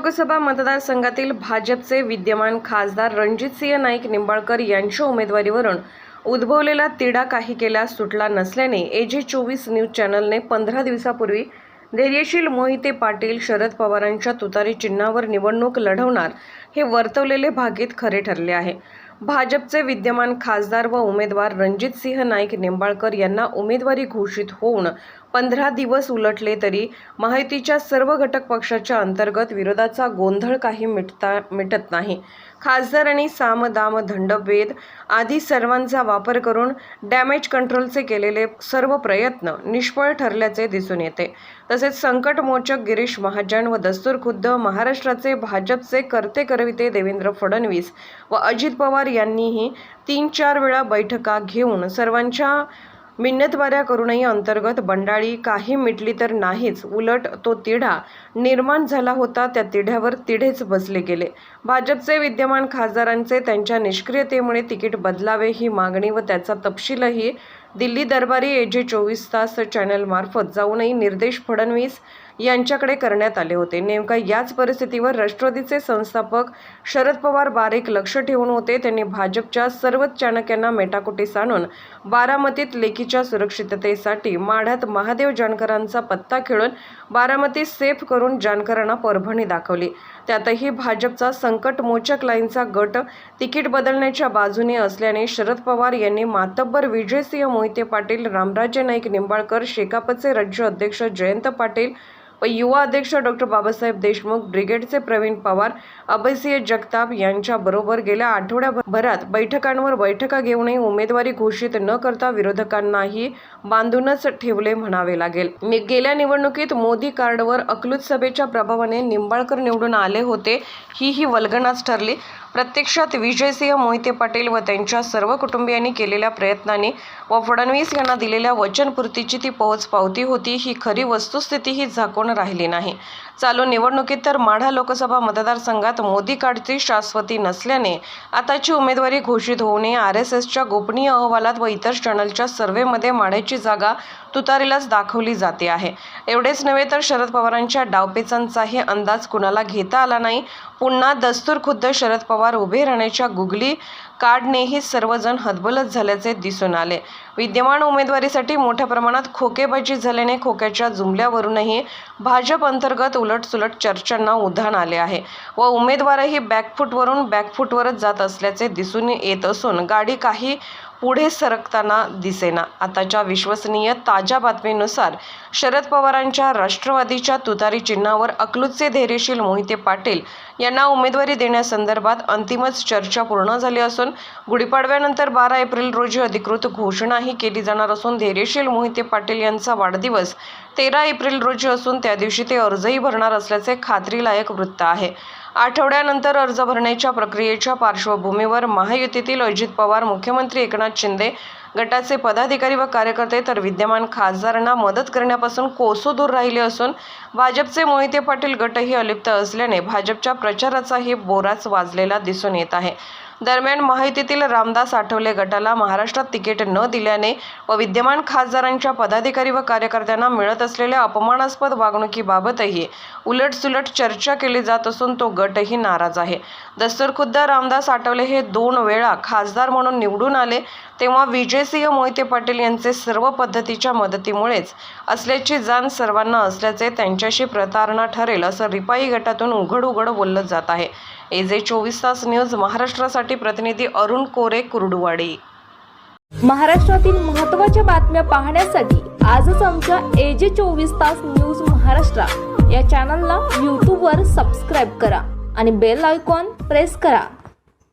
लोकसभा मतदारसंघातील भाजपचे विद्यमान खासदार रणजितसिंह नाईक निंबाळकर यांच्या उमेदवारीवरून उद्भवलेला तिढा काही केल्यास सुटला नसल्याने एजे चोवीस न्यूज चॅनलने पंधरा दिवसापूर्वी धैर्यशील मोहिते पाटील शरद पवारांच्या तुतारी चिन्हावर निवडणूक लढवणार हे वर्तवलेले भागीत खरे ठरले आहे. भाजपचे विद्यमान खासदार व उमेदवार रणजितसिंह नाईक निंबाळकर यांना उमेदवारी घोषित होऊन पंधरा दिवस उलटले तरी माहितीच्या सर्व घटक पक्षाच्या अंतर्गत विरोधाचा गोंधळ काही मिटता मिटत नाही. खासदार आणि साम दाम दंडभेद आदी सर्वांचा वापर करून डॅमेज कंट्रोलचे केलेले सर्व प्रयत्न निष्फळ ठरल्याचे दिसून येते. तसेच संकटमोचक गिरीश महाजन व दस्तूरखुद्द महाराष्ट्राचे भाजपचे करते करविते देवेंद्र फडणवीस व अजित पवार यांनीही तीन चार वेळा बैठका घेऊन सर्वांच्या मिन्नतवाऱ्या करूनही अंतर्गत बंडाळी काही मिटली तर नाहीच. उलट तो तिढा निर्माण झाला होता. त्या तिढ्यावर तिढेच बसले गेले. भाजपचे विद्यमान खासदारांचे त्यांच्या निष्क्रियतेमुळे तिकीट बदलावे ही मागणी व त्याचा तपशीलही दिल्ली दरबारी एजे चोवीस तास चॅनलमार्फत जाऊनही निर्देश फडणवीस यांच्याकडे करण्यात आले होते. नेमका याच परिस्थितीवर राष्ट्रवादीचे संस्थापक शरद पवार बारीक लक्ष ठेवून होते. त्यांनी भाजपच्या सर्वच चाणक्यांना मेटाकुटीस आणून बारामतीत लेखीच्या सुरक्षिततेसाठी माढ्यात महादेव जानकरांचा पत्ता खेळून बारामती सेफ करून जानकरांना परभणी दाखवली. त्यातही भाजपचा संकट मोचक लाईनचा गट तिकीट बदलण्याच्या बाजूने असल्याने शरद पवार यांनी मातब्बर विजयसिंह मोहिते पाटील रामराजे नाईक निंबाळकर शेकापचे राज्य अध्यक्ष जयंत पाटील व युवा अध्यक्ष डॉक्टर बाबासाहेब देशमुख ब्रिगेडचे प्रवीण पवार अभयसिंह जगताप यांच्याबरोबर गेल्या आठवड्याभरात बैठकांवर बैठका घेऊनही उमेदवारी घोषित न करता विरोधकांनाही बांधूनच ठेवले म्हणावे लागेल. मी गेल्या निवडणुकीत मोदी कार्डवर अकलूज सभेच्या प्रभावाने निंबाळकर निवडून आले होते ही ही वल्गनाच ठरली. प्रत्यक्षात विजयसिंह मोहिते पाटील व त्यांच्या सर्व कुटुंबियांनी केलेल्या प्रयत्नाने व फडणवीस यांना दिलेल्या वचनपूर्तीची ती पोहोच पावती होती ही खरी वस्तुस्थिती ही झाकून राहिली नाही. चालू निवडणुकीत तर माढा लोकसभा मतदारसंघात मोदी कार्डची शाश्वती नसल्याने आताची उमेदवारी घोषित होऊ नये आर एस एसच्या गोपनीय अहवालात व इतर चॅनलच्या सर्व्हेमध्ये माढ्याची जागा तुतारीलाच दाखवली जाते आहे. एवढेच नव्हे तर शरद पवारांच्या डावपेचांचाही अंदाज कुणाला घेता आला नाही. पुन्हा दस्तूर खुद्द शरद पवार उभे राहण्याच्या गुगली कार्डनेही सर्वजण हतबलत झाल्याचे दिसून आले. विद्यमान उमेदवारीसाठी मोठ्या प्रमाणात खोकेबाजी झाल्याने खोक्याच्या जुमल्यावरूनही भाजप अंतर्गत उलटसुलट चर्चांना उधाण आले आहे व उमेदवारही बॅकफूटवरून बॅकफूटवरच जात असल्याचे दिसून येत असून गाडी काही पुढे सरकताना दिसेना. आताच्या विश्वसनीय ताज्या बातमीनुसार शरद पवारांच्या राष्ट्रवादीच्या तुतारी चिन्हावर अकलूजचे धैर्यशील मोहिते पाटील यांना उमेदवारी देण्यासंदर्भात अंतिमच चर्चा पूर्ण झाली असून गुढीपाडव्यानंतर बारा एप्रिल रोजी अधिकृत घोषणाही केली जाणार असून धैर्यशील मोहिते पाटील यांचा वाढदिवस तेरा एप्रिल रोजी असून त्या दिवशी ते अर्जही भरणार असल्याचे खात्रीलायक वृत्त आहे. आठवड्यानंतर अर्ज भरण्याच्या प्रक्रियेच्या पार्श्वभूमीवर महायुतीतील अजित पवार मुख्यमंत्री एकनाथ शिंदे गटाचे पदाधिकारी व कार्यकर्ते तर विद्यमान खासदारांना मदत करण्यापासून कोसो दूर राहिले असून भाजपचे मोहिते पाटील गटही अलिप्त असल्याने भाजपच्या प्रचाराचाही बोराच वाजलेला दिसून येत आहे. दरम्यान माहितीतील रामदास आठवले गटाला महाराष्ट्रात तिकीट न दिल्याने व विद्यमान खासदारांच्या पदाधिकारी व कार्यकर्त्यांना मिळत असलेल्या अपमानास्पद वागणुकीबाबतही उलटसुलट चर्चा केली जात असून तो गटही नाराज आहे. दस्तरखुद्द रामदास आठवले हे दोन वेळा खासदार म्हणून निवडून आले तेव्हा विजयसिंह मोहिते पाटील यांचे सर्व पद्धतीच्या मदतीमुळेच असल्याची जाण सर्वांना असल्याचे त्यांच्याशी प्रतारणा ठरेल असं रिपाई गटातून उघड उघड बोललं जात आहे. एजे चोवीस तास न्यूज महाराष्ट्रासाठी प्रतिनिधी अरुण कोरे कुर्डुवाडी. महाराष्ट्रातील महत्त्वाच्या बातम्या पाहण्यासाठी आजच आमच्या एजे चोवीस तास न्यूज महाराष्ट्र या चॅनलला यूट्यूबवर सबस्क्राईब करा आणि बेल आयकॉन प्रेस करा.